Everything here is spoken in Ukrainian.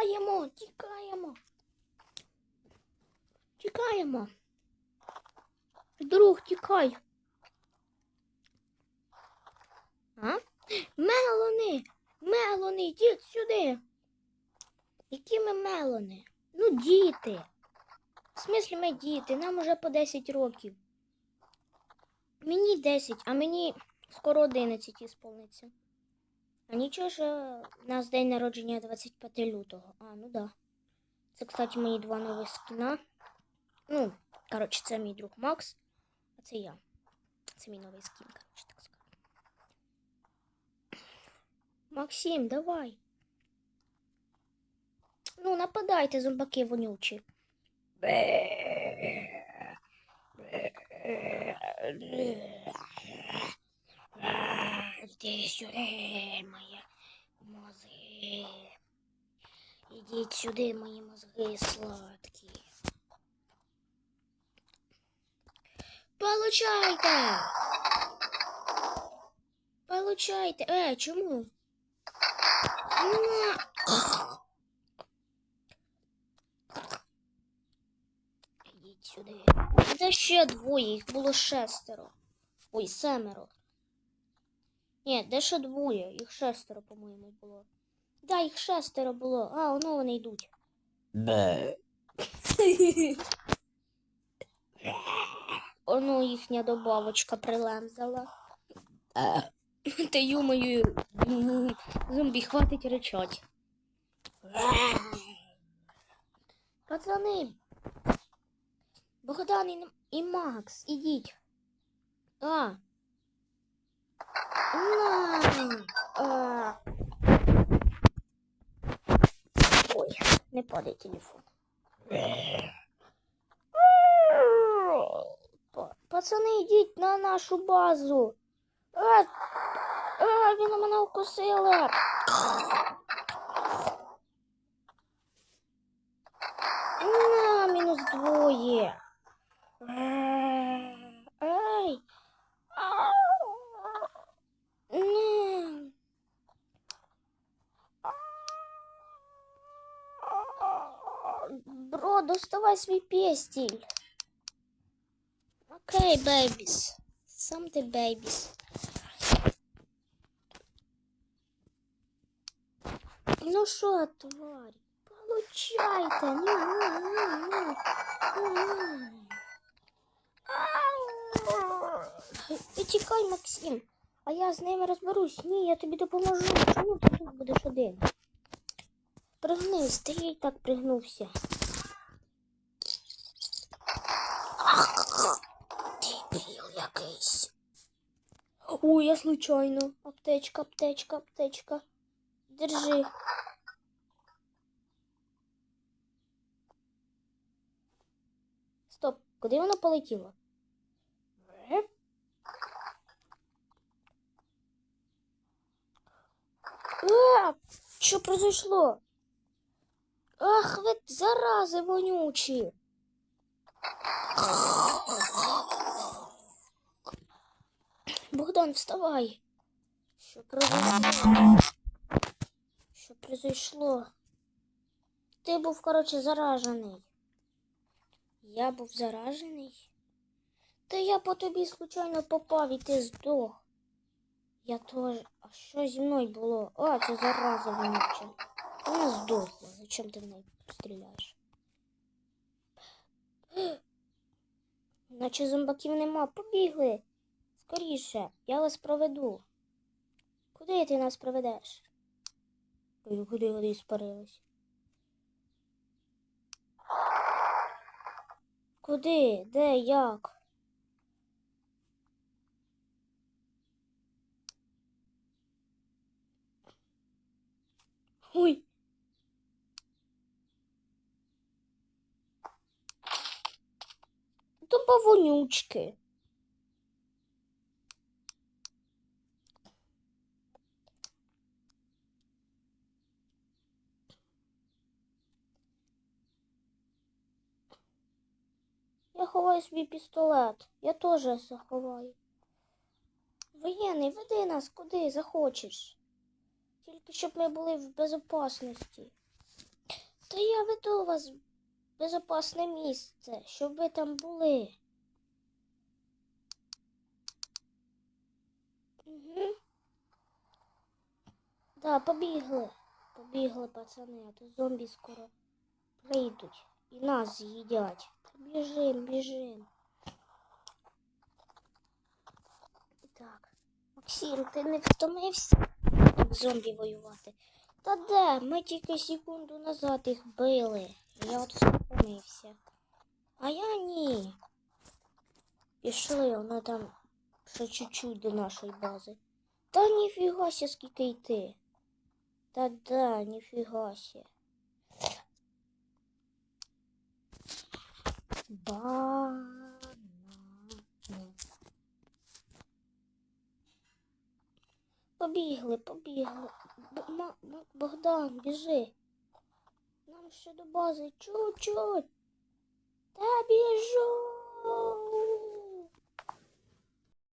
Тікаємо, тікаємо. Тікаємо. Друг, тікай. А? Мелони! Мелони, йдіть сюди. Які ми мелони? Ну, діти. В смислі ми діти, нам уже по 10 років. Мені 10, а мені скоро 11 ісполниться. А нічого ж у нас день народження 25 лютого. А, ну да. Це, кстати, мої два нових скіна. Ну, коротше, це мій друг Макс, а це я. Це мій новий скін, коротше, так сказати. Максим, давай. Ну, нападайте, зомбаки вонючі. Іди сюди, мої мозги. Ідіть сюди, мої мозги сладкі. Получайте! Получайте! Е, чому? Ідіть сюди. Де ще двоє, їх було шестеро. Ой, семеро. Ні, де ще двоє, їх шестеро, по-моєму, було. Да, їх шестеро було. А, воно вони йдуть. Бе. Оно їхня добавочка прилемзала. Е. Та юмою зомбі хватить речать. Пацани. Богдан і, і Макс, ідіть. А. На. Ой, не падає телефон. Па- Пацани, йдіть на нашу базу. А, а, він мене укусила. На, мінус двоє. Ай. Ні. Бро, доставай свій пестіль. Окей, бейбіс. Сам ти бейбіс. Ну що, тварь? Получайте. На, на, на, на. На. Ти тікай, Максим. А я з ними розберусь. Ні, я тобі допоможу. Чому ти тут будеш один? Пригнись, ти я так пригнувся. Дебіл якийсь. Ой, я случайно. Аптечка, аптечка, аптечка. Держи. Стоп, куди воно полетіло? Е? А, що произошло? Ах, ви зарази вонючі. Богдан, вставай. Що произошло? Що произошло? Ти був, коротше, заражений. Я був заражений? Та я по тобі случайно попав і ти здох. Я теж. А що зі мною було? А, це зараза вонюча. Вона здохла. Зачем ти в неї стріляєш? Наче зомбаків нема. Побігли. Скоріше, я вас проведу. Куди ти нас проведеш? Ой, куди вони спарились? Куди? Де? Як? Ой. Повонючки. Я ховаю свій пістолет. Я теж заховаю. Воєнний, веди нас куди захочеш. Тільки щоб ми були в безопасності. Та я веду вас в безопасне місце, щоб ви там були. Угу. Да, побігли. Побігли, пацани, а то зомбі скоро прийдуть і нас з'їдять. Біжим, біжим. Так. Максим, ти не втомився з зомбі воювати? Та де? Ми тільки секунду назад їх били. Я от втомився. А я ні. Пішли, воно там Ще чуть-чуть до нашої бази. Та ніфіга ся, скільки йти. Та да, ніфіга ся. Банана. Побігли, побігли. Б Богдан, біжи. Нам ще до бази чуть-чуть. Та біжу.